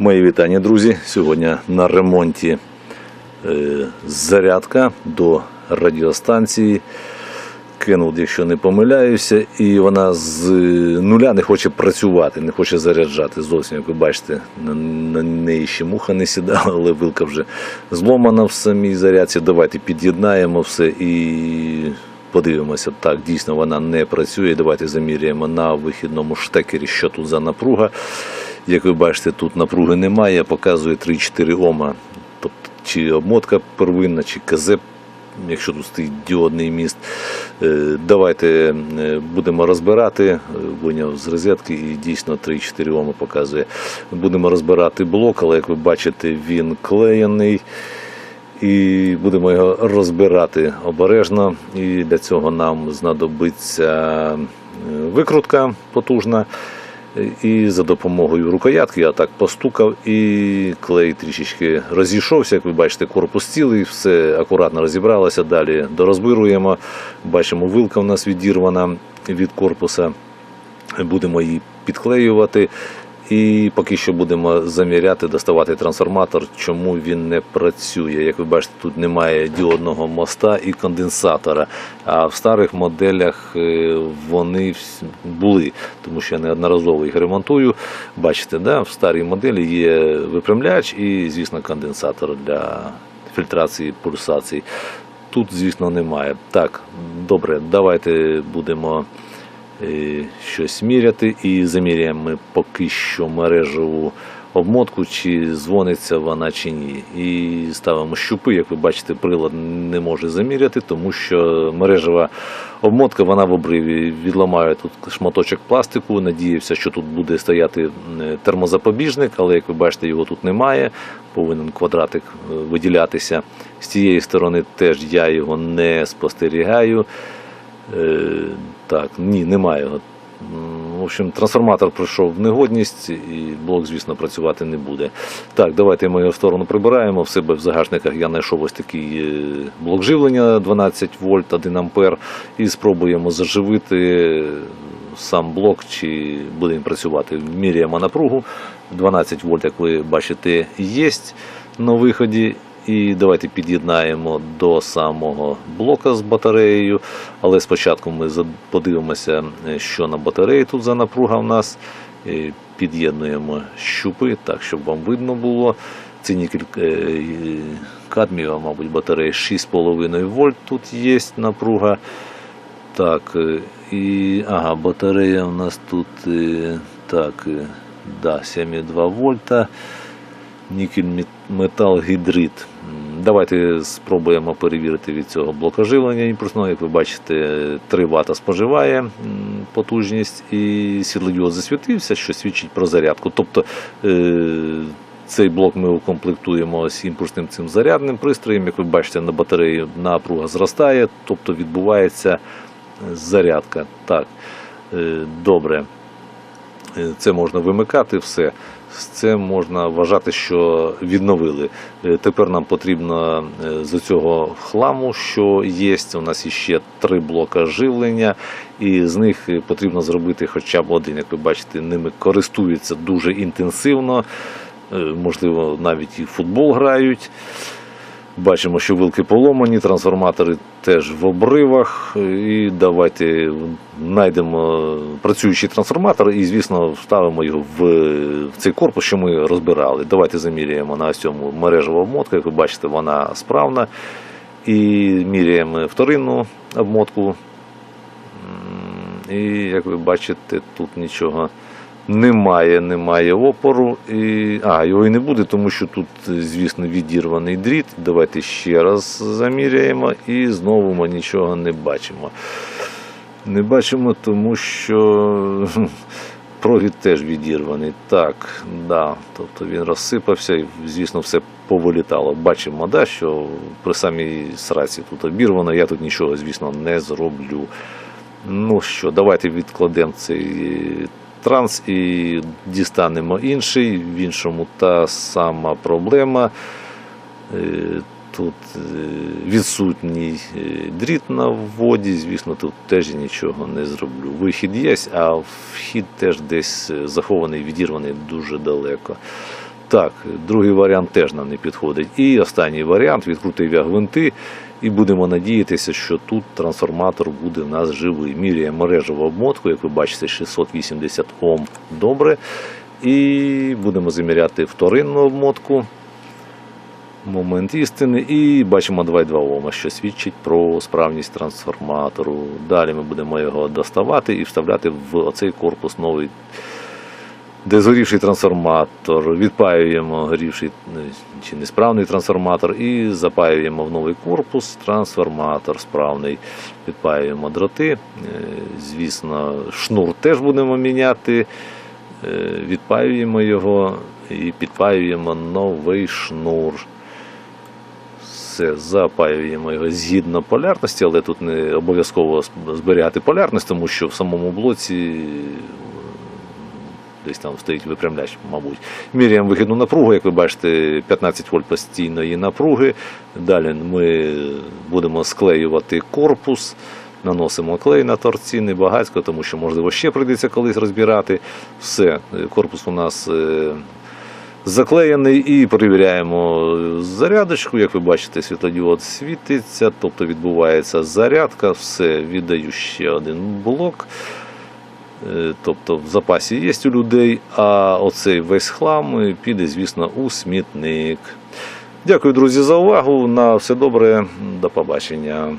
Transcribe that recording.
Мої вітання, друзі. Сьогодні на ремонті е, зарядка до радіостанції. Кинув, якщо не помиляюся, і вона з нуля не хоче працювати, не хоче заряджати. Зовсім, як ви бачите, на неї ще муха не сідала, але вилка вже зломана в самій зарядці. Давайте під'єднаємо все і подивимося. Так, дійсно вона не працює. Давайте заміряємо на вихідному штекері, що тут за напруга. Як ви бачите, тут напруги немає, показує 3-4 Ома. Тобто чи обмотка первинна, чи КЗ, якщо тут стоїть діодний міст. Е, Давайте е, будемо розбирати. Е, Виняв з розетки і дійсно 3-4 Ома показує. Будемо розбирати блок, але як ви бачите, він клеєний. І будемо його розбирати обережно. І для цього нам знадобиться викрутка потужна. І за допомогою рукоятки я так постукав, і клей трішечки розійшовся. Як ви бачите, корпус цілий, все акуратно розібралося. Далі дорозбируємо. Бачимо, вилка у нас відірвана від корпуса. Будемо її підклеювати. І поки що будемо заміряти, доставати трансформатор, чому він не працює. Як ви бачите, тут немає діодного моста і конденсатора. А в старих моделях е, вони були, тому що я неодноразово їх ремонтую. Бачите, да? в старій моделі є випрямляч і, звісно, конденсатор для фільтрації пульсацій. Тут, звісно, немає. Так, добре, давайте будемо щось міряти і заміряємо ми поки що мережеву обмотку, чи дзвониться вона чи ні. І ставимо щупи, як ви бачите, прилад не може заміряти, тому що мережева обмотка вона в обриві відламає тут шматочок пластику. Надіявся, що тут буде стояти термозапобіжник, але як ви бачите, його тут немає. Повинен квадратик е, виділятися. З цієї сторони теж я його не спостерігаю. Так, ні, немає. В общем, трансформатор пройшов в негодність і блок, звісно, працювати не буде. Так, давайте ми його в сторону прибираємо. В себе в загашниках я знайшов ось такий е, блок живлення 12 вольт, 1 ампер, і спробуємо заживити сам блок, чи буде працювати. Міряємо напругу. 12 вольт, як ви бачите, є на виході. І давайте під'єднаємо до самого блока з батареєю. Але спочатку ми подивимося, е, що на батареї тут за напруга в нас. Е, Під'єднуємо щупи, так, щоб вам видно було. Це е, мабуть, батарея 6,5 вольт тут є напруга. Так, е, і ага, батарея у нас тут так, да, 7,2 вольта. Нікель мет- метал гідрид. Давайте спробуємо перевірити від цього блока живлення імпульсного. Як ви бачите, 3 Вт споживає потужність і світлодіод засвітився, що свідчить про зарядку. Тобто е, цей блок ми укомплектуємо з імпульсним цим зарядним пристроєм. Як ви бачите, на батареї напруга зростає, тобто відбувається зарядка. Так, е, добре. Е, Це можна вимикати все. Це можна вважати, що відновили. Е, Тепер нам потрібно е, з цього хламу, що є. У нас іще три блока живлення, і з них потрібно зробити хоча б один. Як ви бачите, ними користуються дуже інтенсивно. Можливо, навіть і футбол грають. Бачимо, що вилки поломані, трансформатори теж в обривах. І давайте знайдемо працюючий трансформатор і, звісно, вставимо його в, в цей корпус, що ми розбирали. Давайте заміряємо на ось цьому мережеву обмотку. Як ви бачите, вона справна. І міряємо вторинну обмотку. І як ви бачите, тут нічого немає, немає опору. І, а, його і не буде, тому що тут, звісно, відірваний дріт. Давайте ще раз заміряємо і знову ми нічого не бачимо. Не бачимо, тому що провід теж відірваний. Так, да. Тобто він розсипався і, звісно, все повилітало. Бачимо, да, що при самій сраці тут обірвано, я тут нічого, звісно, не зроблю. Ну що, давайте відкладемо цей транс і дістанемо інший. В іншому та сама проблема. Е, Тут е, відсутній е, дріт на вводі, звісно, тут теж нічого не зроблю. Вихід є, а вхід теж десь захований, відірваний дуже далеко. Так, другий варіант теж нам не підходить. І останній варіант відкрутив я гвинти. І будемо надіятися, що тут трансформатор буде в нас живий. Міряє мережеву обмотку, як ви бачите, 680 Ом добре. І будемо заміряти вторинну обмотку. Момент істини. І бачимо 2,2 Ома, що свідчить про справність трансформатору. Далі ми будемо його доставати і вставляти в оцей корпус новий де згорівший трансформатор, відпаюємо горівший е, чи несправний трансформатор і запаюємо в новий корпус трансформатор справний. Відпаюємо дроти. Е, Звісно, шнур теж будемо міняти. Е, Відпаюємо його і підпаюємо новий шнур. Все, запаюємо його згідно полярності, але тут не обов'язково зберігати полярність, тому що в самому блоці десь там стоїть випрямляч, мабуть. Міряємо вихідну напругу, як ви бачите, 15 вольт постійної напруги. Далі ми будемо склеювати корпус, наносимо клей на торці, не багатько, тому що, можливо, ще прийдеться колись розбирати. Все, корпус у нас. е, Заклеєний і перевіряємо зарядочку. Як ви бачите, світлодіод світиться, тобто відбувається зарядка. Все, віддаю ще один блок. Е, Тобто в запасі є у людей, а оцей весь хлам піде, звісно, у смітник. Дякую, друзі, за увагу. На все добре. До побачення.